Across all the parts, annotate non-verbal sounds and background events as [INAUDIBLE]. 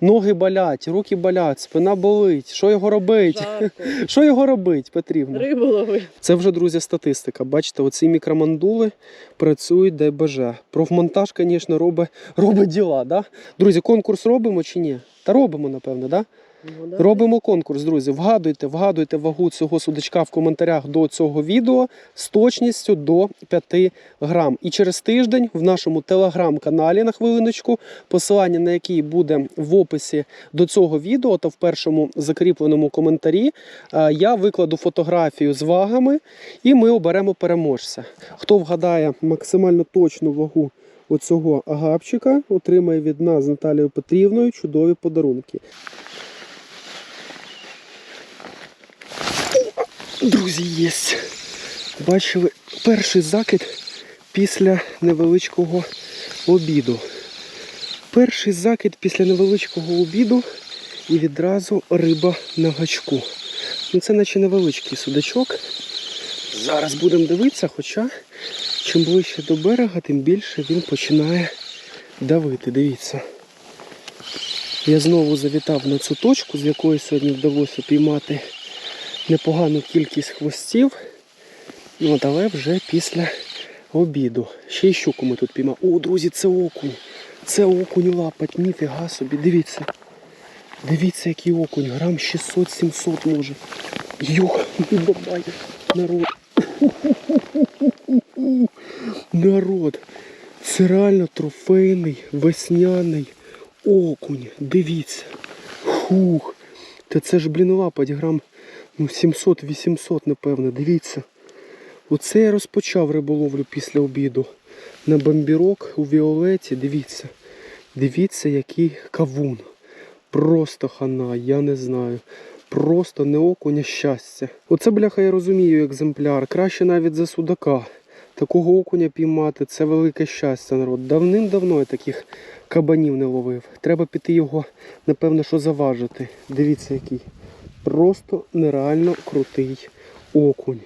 Ноги болять, руки болять, спина болить. Що його робить? Жарко. [LAUGHS] Що його робить потрібно? Рибу лови. Це вже, друзі, статистика. Бачите, оці мікромандули працюють де боже. Профмонтаж, звісно, робить, робить діла. Да? Друзі, конкурс робимо чи ні? Та робимо, напевно? Ну, да. Робимо конкурс, друзі. Вгадуйте, вгадуйте вагу цього судачка в коментарях до цього відео з точністю до 5 грам. І через тиждень в нашому телеграм-каналі на хвилиночку, посилання на який буде в описі до цього відео та в першому закріпленому коментарі, е, я викладу фотографію з вагами і ми оберемо переможця. Хто вгадає максимально точну вагу оцього агапчика, отримає від нас з Наталією Петрівною чудові подарунки. Друзі, є. Бачили перший закид після невеличкого обіду. Перший закид після невеличкого обіду і відразу риба на гачку. Ну це наче невеличкий судачок. Зараз будемо дивитися, хоча чим ближче до берега, тим більше він починає давити. Дивіться. Я знову завітав на цю точку, з якої сьогодні вдалося піймати непогану кількість хвостів. Ну, але вже після обіду. Ще й щуку ми тут піймали. О, друзі, це окунь. Це окунь лапать, ніфіга собі. Дивіться. Дивіться, який окунь. Грам 600-700 може. Йох, бабай. Народ. Народ. Це реально трофейний, весняний окунь. Дивіться. Хух. Та це ж, блін, лапать грам ну, 700-800, напевно. Дивіться. Оце я розпочав риболовлю після обіду. На бомбірок у Віолеті. Дивіться. Дивіться, який кавун. Просто хана, я не знаю. Просто не окунь, а щастя. Оце, бляха, я розумію, екземпляр. Краще навіть за судака. Такого окуня піймати це велике щастя, народ. Давним-давно я таких кабанів не ловив. Треба піти його, напевно, що заважити. Дивіться, який. Просто нереально крутий окунь.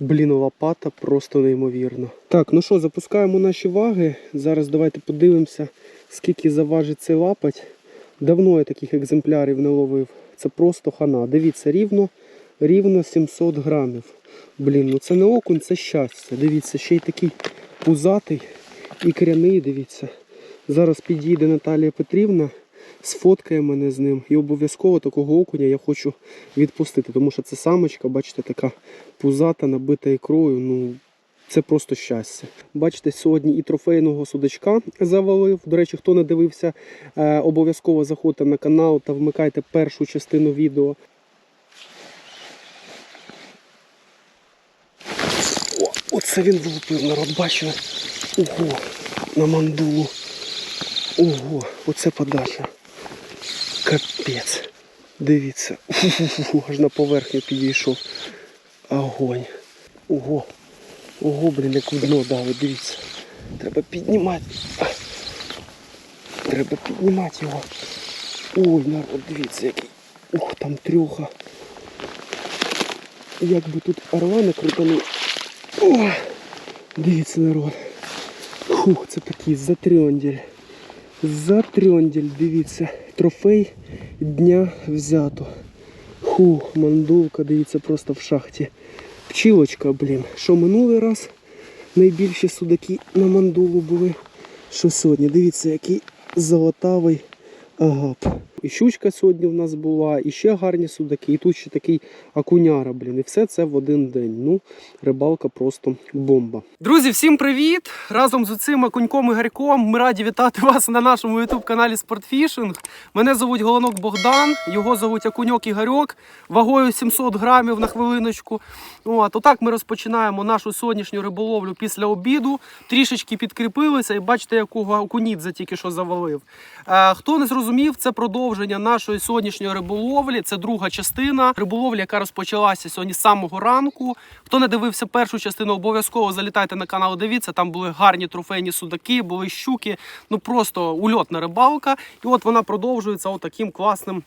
Блін, лопата просто неймовірно. Так, ну що, запускаємо наші ваги. Зараз давайте подивимося, скільки заважить цей лапать. Давно я таких екземплярів не ловив. Це просто хана. Дивіться, рівно, рівно 700 грамів. Блін, ну це не окунь, це щастя. Дивіться, ще й такий пузатий і кряний, дивіться. Зараз підійде Наталія Петрівна, сфоткає мене з ним. І обов'язково такого окуня я хочу відпустити, тому що це самочка, бачите, така пузата, набита ікрою. Ну, це просто щастя. Бачите, сьогодні і трофейного судачка завалив. До речі, хто не дивився, е, обов'язково заходьте на канал та вмикайте першу частину відео. О, оце він влупив, народ, бачили? Ого, на мандулу. Ого, оце подача. Капець. Дивіться. Фу-фу-фу, аж на поверхню підійшов. Огонь. Ого. Ого, блін, як дно давить, дивіться. Треба піднімати. Треба піднімати його. Ой, народ, дивіться який. Ух, там трьоха. Як би тут орла не крутанув. О, дивіться, народ. Фух, це такий затрьондель. Затрьондель, дивіться. Трофей дня взято. Фух, мандулка, дивіться, просто в шахті. Пчілочка, блін. Що минулий раз найбільші судаки на мандулу були. Що сьогодні? Дивіться, який золотавий агап. І щучка сьогодні в нас була, і ще гарні судаки, і тут ще такий акуняра, блін. І все це в один день. Ну, рибалка просто бомба. Друзі, всім привіт! Разом з цим окуньком Ігорьком ми раді вітати вас на нашому youtube каналі Спортфішинг. Мене звуть Голонок Богдан, його звуть Окуньок Ігорьок, вагою 700 грамів на хвилиночку. От, отак ми розпочинаємо нашу сьогоднішню риболовлю після обіду. Трішечки підкріпилися і бачите, якого окунідзе тільки що завалив. Е, хто не зрозумів, це продовження нашої сьогоднішньої риболовлі. Це друга частина риболовлі, яка розпочалася сьогодні з самого ранку. Хто не дивився першу частину, обов'язково залітайте на канал. Дивіться, там були гарні трофейні судаки, були щуки. Ну просто ульотна рибалка. І от вона продовжується отаким класним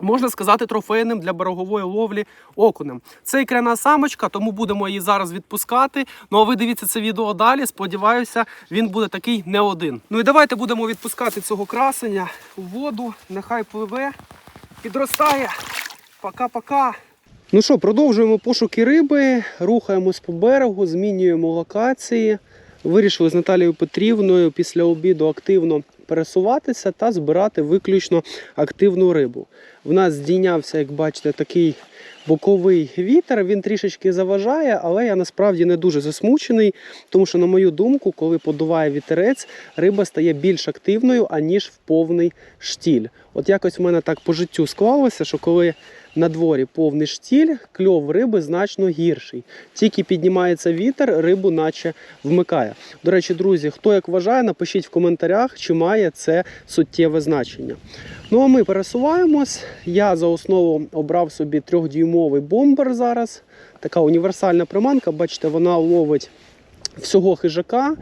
можна сказати, трофейним для берегової ловлі окунем. Це ікряна самочка, тому будемо її зараз відпускати. Ну а ви дивіться це відео далі. Сподіваюся, він буде такий не один. Ну і давайте будемо відпускати цього красення у воду. Нехай пливе, підростає. Пока-пока. Ну що, продовжуємо пошуки риби, рухаємось по берегу, змінюємо локації. Вирішили з Наталією Петрівною після обіду активно пересуватися та збирати виключно активну рибу. В нас здійнявся, як бачите, такий боковий вітер. Він трішечки заважає, але я насправді не дуже засмучений, тому що, на мою думку, коли подуває вітерець, риба стає більш активною, аніж в повний штіль. От якось в мене так по життю склалося, що коли на дворі повний штіль, кльов риби значно гірший. Тільки піднімається вітер, рибу наче вмикає. До речі, друзі, хто як вважає, напишіть в коментарях, чи має це суттєве значення. Ну а ми пересуваємось. Я за основу обрав собі трьохдюймовий бомбер зараз. Така універсальна приманка. Бачите, вона ловить всього хижака,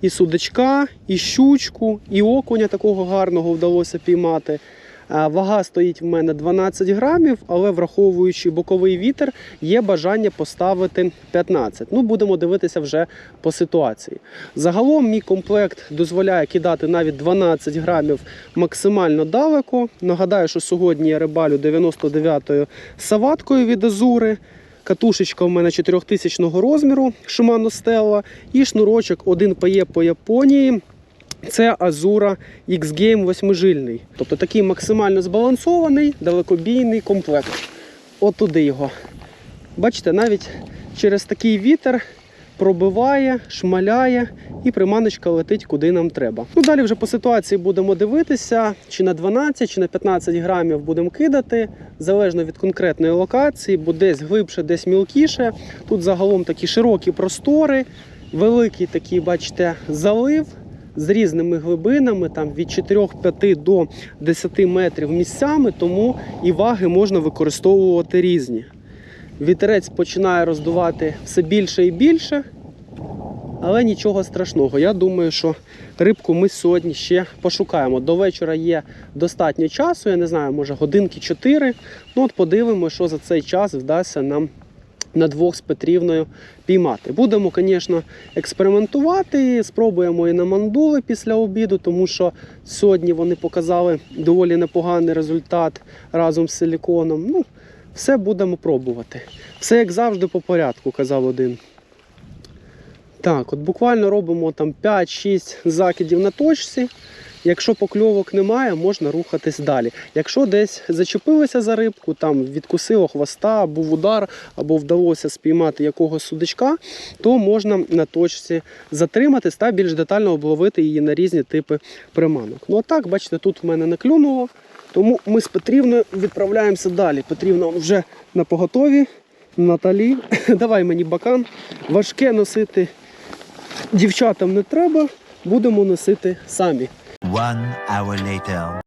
і судачка, і щучку, і окуня такого гарного вдалося піймати. Вага стоїть в мене 12 грамів, але враховуючи боковий вітер, є бажання поставити 15. Ну, будемо дивитися вже по ситуації. Загалом мій комплект дозволяє кидати навіть 12 грамів максимально далеко. Нагадаю, що сьогодні я рибалю 99-ю саваткою від Азури. Катушечка в мене 4000 розміру Shimano Stella і шнурочок один пає по Японії. Це Azura X-Game восьмижильний. Тобто такий максимально збалансований, далекобійний комплект. От туди його. Бачите, навіть через такий вітер пробиває, шмаляє і приманочка летить куди нам треба. Ну далі вже по ситуації будемо дивитися, чи на 12, чи на 15 грамів будемо кидати, залежно від конкретної локації, бо десь глибше, десь мілкіше. Тут загалом такі широкі простори, великий такий, бачите, залив. З різними глибинами, там від 4-5 до 10 метрів місцями, тому і ваги можна використовувати різні. Вітерець починає роздувати все більше і більше, але нічого страшного. Я думаю, що рибку ми сьогодні ще пошукаємо. До вечора є достатньо часу, я не знаю, може годинки 4. Ну от подивимося, що за цей час вдасться нам на двох з Петрівною піймати. Будемо, звісно, експериментувати. Спробуємо і на мандули після обіду, тому що сьогодні вони показали доволі непоганий результат разом з силіконом. Ну, все будемо пробувати. Все як завжди по порядку, казав один. Так, от буквально робимо там 5-6 закидів на точці. Якщо покльовок немає, можна рухатись далі. Якщо десь зачепилися за рибку, там відкусило хвоста, був удар або вдалося спіймати якогось судачка, то можна на точці затриматись та більш детально обловити її на різні типи приманок. Ну а так, бачите, тут в мене не клюнуло, тому ми з Петрівною відправляємося далі. Петрівна вже на поготові. Наталі, [LAUGHS] давай мені бакан. Важке носити дівчатам не треба, будемо носити самі. One hour later.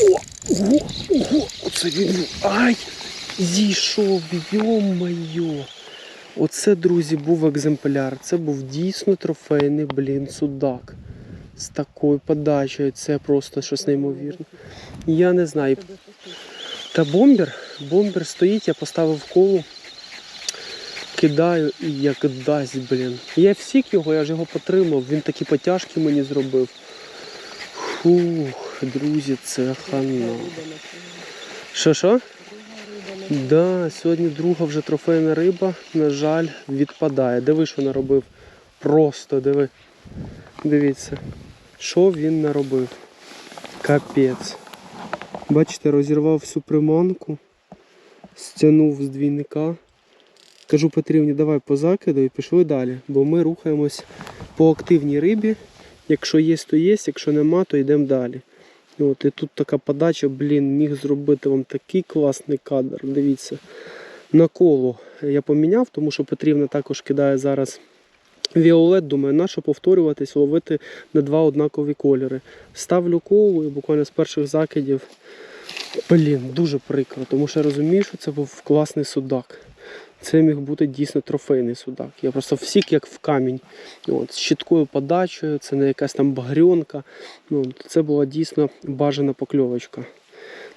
О, Ого, ого, оце він. Ай! Зійшов, йо-моє. Оце, друзі, був екземпляр. Це був дійсно трофейний, блін, судак. З такою подачею. Це просто щось неймовірне. Я не знаю. Та бомбер, бомбер стоїть, я поставив колу. Кидаю і як дасть, блін. Я всік його, я ж його потримав, він такі потяжки мені зробив. Фух, друзі, це хана. Що що? Да, сьогодні друга вже трофейна риба, на жаль, відпадає. Диви, що наробив. Просто диви. Дивіться, що він наробив. Капець. Бачите, розірвав всю приманку, стягнув з двійника. Кажу Петрівні, давай по закиду і пішли далі, бо ми рухаємось по активній рибі. Якщо є, то є, якщо нема, то йдемо далі. От, і тут така подача, блін, міг зробити вам такий класний кадр. Дивіться. На коло я поміняв, тому що Петрівна також кидає зараз Віолет, думаю, нащо повторюватись, ловити на два однакові кольори. Ставлю колу і буквально з перших закидів. Блін, дуже прикро, тому що я розумію, що це був класний судак. Це міг бути дійсно трофейний судак. Я просто всік як в камінь. От, з чіткою подачею, це не якась там багрьонка. Ну, це була дійсно бажана покльовочка.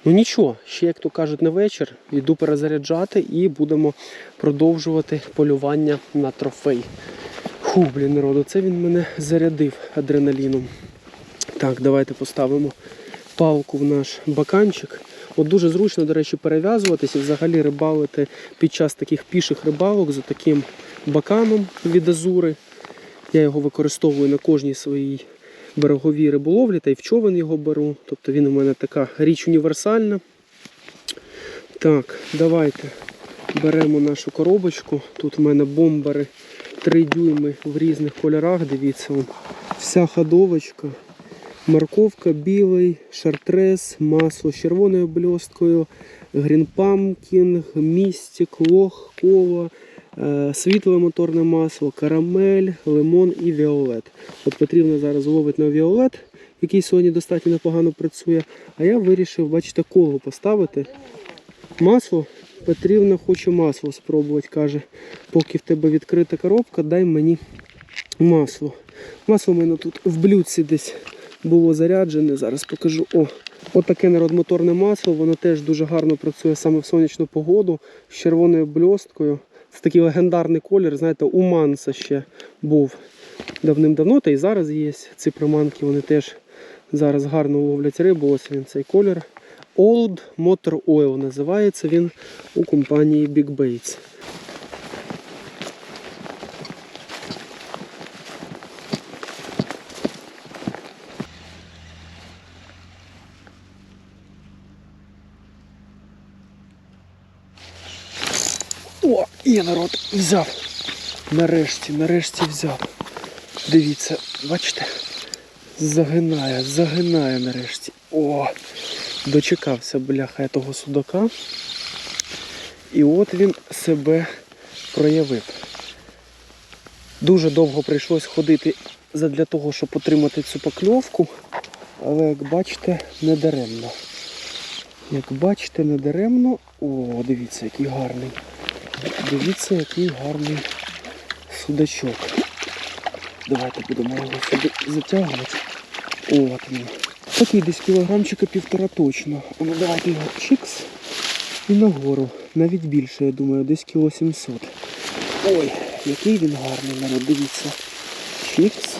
Ну нічого, ще, як то кажуть, на вечір йду перезаряджати і будемо продовжувати полювання на трофей. Фу, блін, народу, це він мене зарядив адреналіном. Так, давайте поставимо палку в наш баканчик. От дуже зручно, до речі, перев'язуватись і взагалі рибалити під час таких піших рибалок з таким баканом від азури. Я його використовую на кожній своїй береговій риболовлі, та й в човен його беру. Тобто він у мене така річ універсальна. Так, давайте беремо нашу коробочку. Тут в мене бомбери 3 дюйми в різних кольорах. Дивіться, вся ходовочка. Морковка білий, шартрес, масло з червоною бльосткою, грінпамкінг, містик, лох, кола, е, світле моторне масло, карамель, лимон і віолет. От потрібно зараз ловити на віолет, який сьогодні достатньо непогано працює. А я вирішив, бачите, коло поставити. Масло потрібно, хочу масло спробувати, каже. Поки в тебе відкрита коробка, дай мені масло. Масло в мене тут в блюдці десь було заряджене. Зараз покажу. О, отаке народмоторне масло, воно теж дуже гарно працює саме в сонячну погоду з червоною бльосткою. Це такий легендарний колір, знаєте, у Манса ще був давним-давно, та й зараз є ці приманки, вони теж зараз гарно ловлять рибу. Ось він цей колір. Old Motor Oil називається він у компанії Big Baits. О, є народ, взяв. Нарешті, нарешті взяв. Дивіться, бачите? Загинає, загинає нарешті. О! Дочекався бляха того судака. І от він себе проявив. Дуже довго прийшлось ходити задля того, щоб отримати цю покльовку. Але як бачите, не даремно. Як бачите, не даремно. О, дивіться, який гарний. Дивіться, який гарний судачок. Давайте будемо його сюди затягувати. От він. Такий десь кілограмчика півтора точно. Ну давайте його чикс і нагору. Навіть більше, я думаю, десь кіло 700. Ой, який він гарний народ, дивіться. Чикс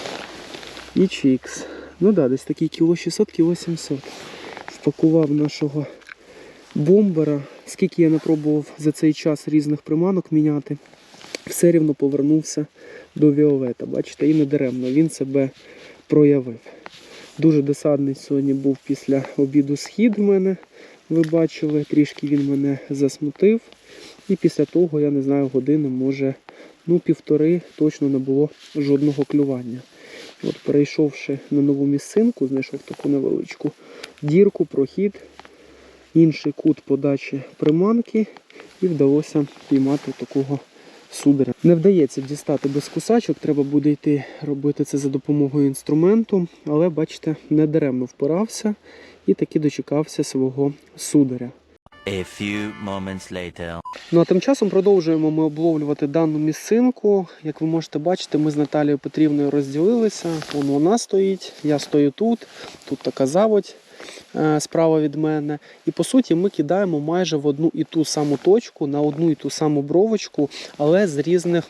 і чикс. Ну да, десь такий кіло 600, кіло 700. Впакував нашого бомбера. Скільки я не пробував за цей час різних приманок міняти, все рівно повернувся до Віолета. Бачите, і не даремно він себе проявив. Дуже досадний сьогодні був після обіду схід в мене. Ви бачили, трішки він мене засмутив. І після того, я не знаю, години, може, ну півтори точно не було жодного клювання. От перейшовши на нову місцинку, знайшов таку невеличку дірку, прохід, інший кут подачі приманки і вдалося піймати такого сударя. Не вдається дістати без кусачок, треба буде йти робити це за допомогою інструменту, але бачите, не даремно впирався і таки дочекався свого сударя. A few moments later. Ну а тим часом продовжуємо ми обловлювати дану місцинку. Як ви можете бачити, ми з Наталією Петрівною розділилися. Вон вона стоїть, я стою тут, тут така заводь справа від мене. І по суті ми кидаємо майже в одну і ту саму точку, на одну і ту саму бровочку, але з різних.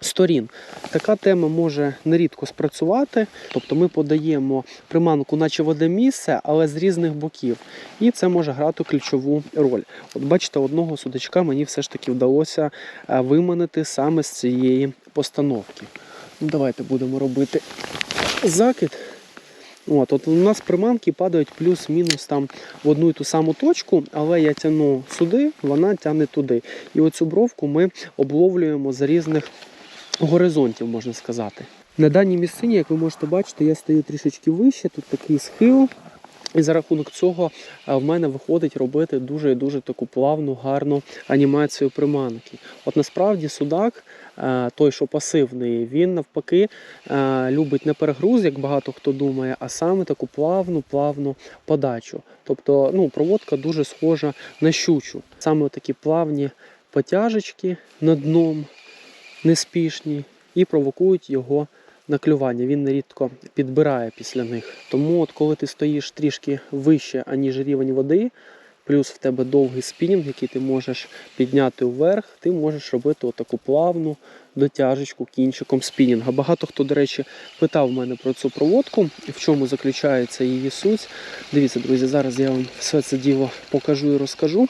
Сторін така тема може нерідко спрацювати, тобто ми подаємо приманку, наче в одне місце, але з різних боків, і це може грати ключову роль. От бачите, одного судачка мені все ж таки вдалося е, виманити саме з цієї постановки. Ну, Давайте будемо робити закид. От, от у нас приманки падають плюс-мінус там в одну і ту саму точку, але я тяну сюди, вона тягне туди. І оцю бровку ми обловлюємо з різних горизонтів, можна сказати. На даній місцині, як ви можете бачити, я стою трішечки вище, тут такий схил. І за рахунок цього е, в мене виходить робити дуже і дуже таку плавну, гарну анімацію приманки. От насправді судак, той, що пасивний, він навпаки е, любить не перегруз, як багато хто думає, а саме таку плавну, плавну подачу. Тобто ну, проводка дуже схожа на щучу. Саме такі плавні потяжечки над дном неспішні і провокують його на клювання. Він нерідко підбирає після них. Тому, от коли ти стоїш трішки вище, аніж рівень води, плюс в тебе довгий спінінг, який ти можеш підняти вверх, ти можеш робити отаку плавну дотяжечку кінчиком спінінга. Багато хто, до речі, питав мене про цю проводку, в чому заключається її суть. Дивіться, друзі, зараз я вам все це діло покажу і розкажу.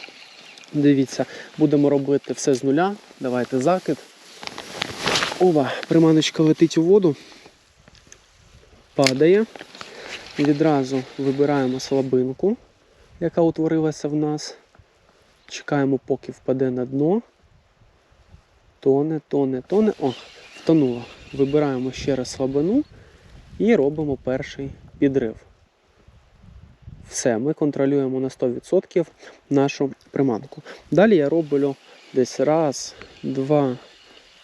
Дивіться, будемо робити все з нуля. Давайте закид. Ова, приманочка летить у воду, падає. Відразу вибираємо слабинку, яка утворилася в нас. Чекаємо, поки впаде на дно. Тоне, тоне, тоне. О, втонула. Вибираємо ще раз слабину і робимо перший підрив. Все, ми контролюємо на 100% нашу приманку. Далі я роблю десь раз, два,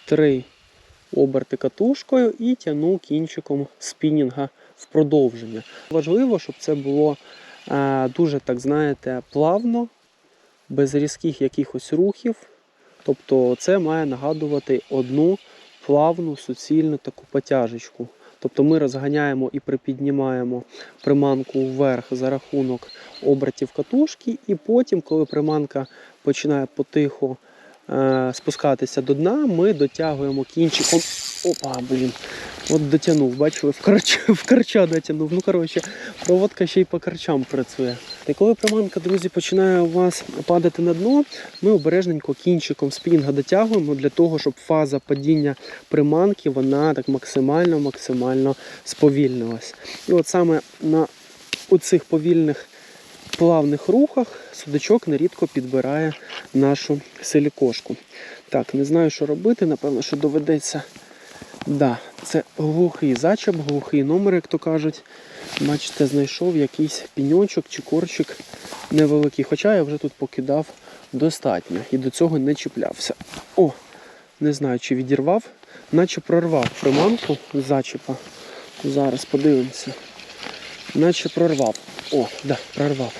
три оберти катушкою і тягну кінчиком спінінга в продовження. Важливо, щоб це було дуже, так знаєте, плавно, без різких якихось рухів. Тобто це має нагадувати одну плавну, суцільну таку потяжечку. Тобто ми розганяємо і припіднімаємо приманку вверх за рахунок обертів катушки, і потім, коли приманка починає потихо е, спускатися до дна, ми дотягуємо кінчиком. Опа, блін. От дотягнув, бачили, в карча, [LAUGHS] дотягнув. Ну, коротше, проводка ще й по карчам працює. І коли приманка, друзі, починає у вас падати на дно, ми обережненько кінчиком спінга дотягуємо для того, щоб фаза падіння приманки вона так максимально максимально сповільнилась. І от саме на оцих повільних плавних рухах судачок нерідко підбирає нашу силікошку. Так, не знаю, що робити. Напевно, що доведеться. Да, це глухий зачеп, глухий номер, як то кажуть. Бачите, знайшов якийсь піньочок чи корчик невеликий. Хоча я вже тут покидав достатньо і до цього не чіплявся. О, не знаю, чи відірвав, наче прорвав приманку зачепа. Зараз подивимося. Наче прорвав. О, да, прорвав.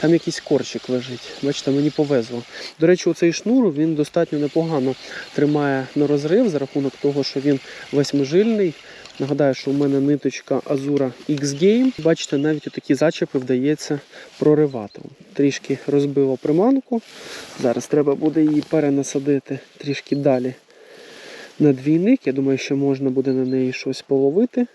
Там якийсь корчик лежить. Бачите, мені повезло. До речі, оцей шнур він достатньо непогано тримає на розрив за рахунок того, що він восьмижильний. Нагадаю, що у мене ниточка Azura X-Game. Бачите, навіть такі зачепи вдається проривати. Трішки розбило приманку. Зараз треба буде її перенасадити трішки далі на двійник. Я думаю, що можна буде на неї щось половити.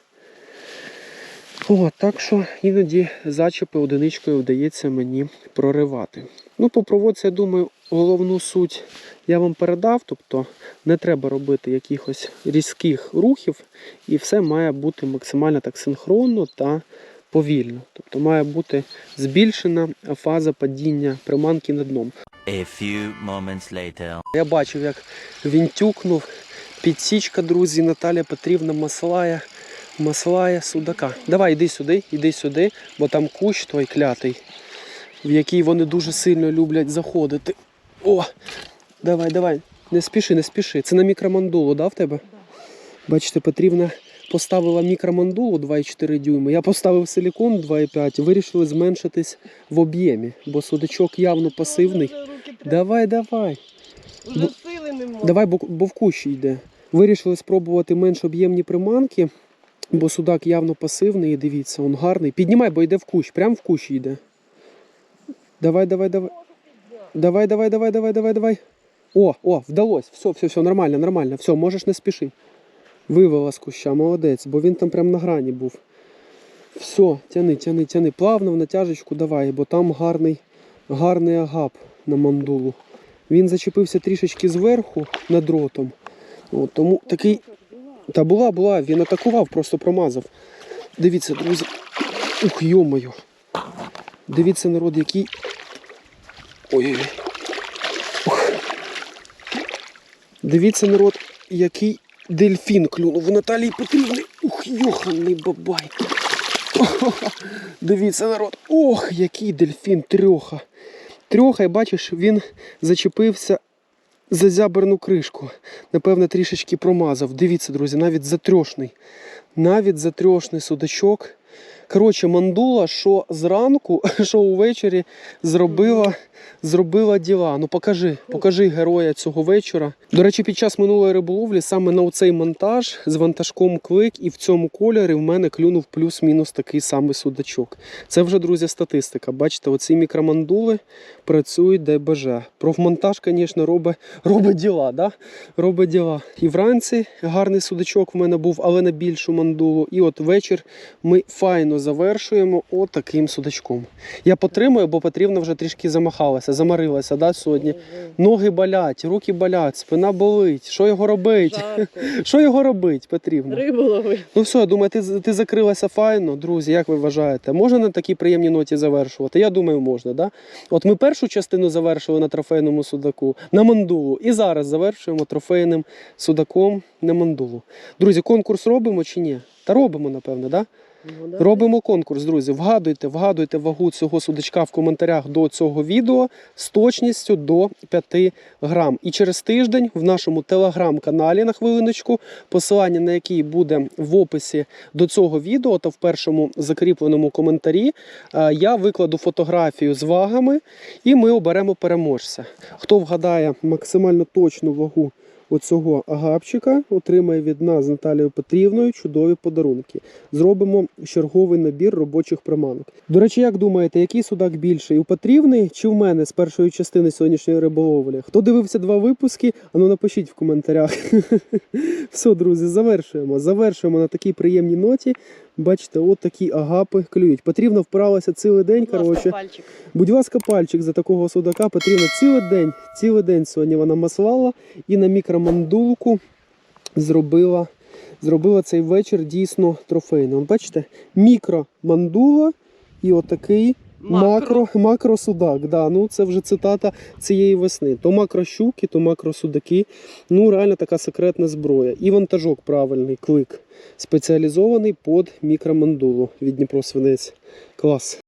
О, так що іноді зачепи одиничкою вдається мені проривати. Ну, по проводці, я думаю, головну суть я вам передав, тобто не треба робити якихось різких рухів, і все має бути максимально так синхронно та повільно. Тобто має бути збільшена фаза падіння приманки над дном. A few moments later. Я бачив, як він тюкнув. Підсічка, друзі, Наталя Петрівна маслає, маслає судака. Давай, іди сюди, іди сюди, бо там кущ той клятий, в який вони дуже сильно люблять заходити. О! Давай, давай. Не спіши, не спіши. Це на мікромандулу, да, в тебе? Бачите, Петрівна поставила мікромандулу 2,4 дюйми. Я поставив силікон 2,5. Вирішили зменшитись в об'ємі, бо судачок явно пасивний. Давай, давай. Ну, сили немає. Давай, бо, бо в кущі йде. Вирішили спробувати менш об'ємні приманки, бо судак явно пасивний, дивіться, він гарний. Піднімай, бо йде в кущ, прямо в кущ йде. Давай, давай, давай. Давай, давай, давай, давай, давай, давай. О, о, вдалось. Все, все, все, нормально, нормально. Все, можеш не спіши. Вивела з куща, молодець, бо він там прям на грані був. Все, тяни, тяни, тяни. Плавно в натяжечку давай, бо там гарний, гарний агап на мандулу. Він зачепився трішечки зверху над дротом. От, тому такий. Та була, була, він атакував, просто промазав. Дивіться, друзі. Ух, йомаю. Дивіться, народ, який. Ой-ой-ой. Дивіться, народ, який дельфін клюнув в Наталії Петрівни. Ух, йоханий бабай. Дивіться, народ. Ох, який дельфін трьоха. Трьоха, і бачиш, він зачепився за зяберну кришку. Напевно, трішечки промазав. Дивіться, друзі, навіть затрьошний. Навіть затрьошний судачок Коротше, мандула, що зранку, [LAUGHS] що увечері зробила, зробила діла. Ну покажи, покажи героя цього вечора. До речі, під час минулої риболовлі саме на оцей монтаж з вантажком клик і в цьому кольорі в мене клюнув плюс-мінус такий самий судачок. Це вже, друзі, статистика. Бачите, оці мікромандули працюють де баже. Профмонтаж, звісно, робить, робить діла. Да? Робить діла. І вранці гарний судачок в мене був, але на більшу мандулу. І от вечір ми файно завершуємо от таким судачком. Я потримую, бо потрібно вже трішки замахалася, замарилася да, сьогодні. Ноги болять, руки болять, спина болить. Що його робить? Жарко. [LAUGHS] Що його робить потрібно? Рибу лови. Ну все, я думаю, ти, ти закрилася файно, друзі. Як ви вважаєте? Можна на такій приємній ноті завершувати? Я думаю, можна, да? От ми першу частину завершили на трофейному судаку на мандулу. І зараз завершуємо трофейним судаком на мандулу. Друзі, конкурс робимо чи ні? Та робимо, напевно? Ну, да. Робимо конкурс, друзі. Вгадуйте, вгадуйте вагу цього судачка в коментарях до цього відео з точністю до 5 грам. І через тиждень в нашому телеграм-каналі на хвилиночку, посилання на який буде в описі до цього відео та в першому закріпленому коментарі, е, я викладу фотографію з вагами і ми оберемо переможця. Хто вгадає максимально точну вагу оцього агапчика, отримає від нас Наталією Петрівною чудові подарунки. Зробимо черговий набір робочих приманок. До речі, як думаєте, який судак більший? У Петрівни чи в мене з першої частини сьогоднішньої риболовлі? Хто дивився два випуски? Ану напишіть в коментарях. [LAUGHS] Все, друзі, завершуємо. Завершуємо на такій приємній ноті. Бачите, от такі агапи клюють. Потрібно впиралася цілий день. Будь ласка, пальчик. Будь ласка, пальчик за такого судака потрібно цілий день. Цілий день сьогодні вона маслала і на мікромандулку зробила, зробила цей вечір дійсно трофейним. Бачите, мікромандула і отакий макро, макросудак. Да, ну це вже цитата цієї весни. То макрощуки, то макросудаки. Ну, реально така секретна зброя. І вантажок правильний, клик. Спеціалізований під мікромандулу від Дніпро Свинець. Клас.